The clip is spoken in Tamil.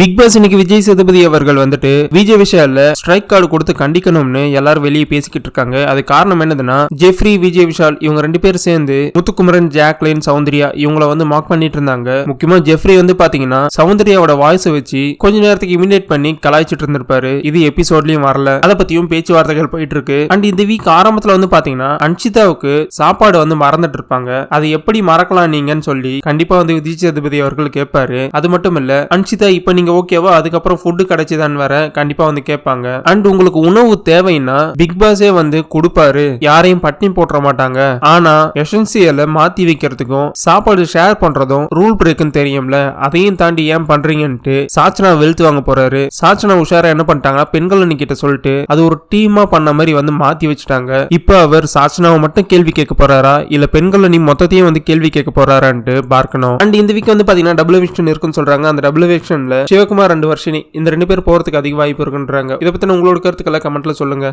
பிக் பாஸ் இன்னைக்கு விஜய் சேதுபதி அவர்கள் வந்துட்டு விஜய் விஷால ஸ்ட்ரைக் கார்டு கொடுத்து கண்டிக்கணும்னு எல்லாரும் வெளியே பேசிக்கிட்டு இருக்காங்க. அது காரணம் என்னதுன்னா ஜெஃப்ரி விஜய் விஷால் இவங்க ரெண்டு பேரும் சேர்ந்து முத்துக்குமரன் ஜாக்லின் சௌந்தர்யா இவங்கள வந்து மார்க் பண்ணிட்டு இருந்தாங்க. முக்கியமா ஜெஃப்ரி வந்து பாத்தீங்கன்னா சௌந்தர்யாவோட வாய்ஸ் வச்சு கொஞ்ச நேரத்துக்கு இமிடேட் பண்ணி கலாய்ச்சிட்டு இருந்திருப்பாரு. இது எபிசோட்லயும் வரல. அதை பத்தியும் பேச்சுவார்த்தைகள் போயிட்டு இருக்கு. அண்ட் இந்த வீக் ஆரம்பத்துல வந்து பாத்தீங்கன்னா அன்ஷிதாவுக்கு சாப்பாடு வந்து மறந்துட்டு இருப்பாங்க. அதை எப்படி மறக்கலாம் நீங்கன்னு சொல்லி கண்டிப்பா வந்து விஜய் சேதுபதி அவர்கள் கேட்பாரு. அது மட்டும் இல்ல அன்ஷிதா இப்ப நீங்க ஓகேவா அதுக்கப்புறம் ஃபுட்டு கிடைச்சிதான்னு வர கண்டிப்பா வந்து கேட்பாங்க. அண்ட் உங்களுக்கு உணவு தேவைன்னா பிக் பாஸே வந்து கொடுப்பாரு. யாரையும் பட்டினி போட்டுற மாட்டாங்க. ஆனா எசென்சியலை மாத்தி வைக்கிறதுக்கும் சாப்பாடு ஷேர் பண்றதும் ரூல் பிரேக்குன்னு தெரியும்ல அதையும் தாண்டி ஏன் பண்றீங்கன்ட்டு சாச்சனா வெளுத்து வாங்க போறாரு. சாச்சனா உஷாரா என்ன பண்ணிட்டாங்க பெண்கள் கிட்ட சொல்லிட்டு அது ஒரு டீமா பண்ண மாதிரி வந்து மாத்தி வச்சுட்டாங்க. இப்ப அவர் சாச்சனாவை மட்டும் கேள்வி கேட்க போறாரா? இல்ல பெண்கள் நீ மொத்தத்தையும் வந்து கேள்வி கேட்க போறாரான்ட்டு பார்க்கணும். அண்ட் இந்த வீக் வந்து பாத்தீங்கன்னா டபுள் இருக்குன்னு சொல்றாங்க. அந்த டபுள் விஷன்ல சிவகுமார் ரெண்டு வர்ஷினி இந்த ரெண்டு பேர் போறதுக்கு அதிக வாய்ப்பு இருக்குன்றாங்க. இதை பற்றின உங்களோட கருத்துக்களை கமெண்ட்ல சொல்லுங்க.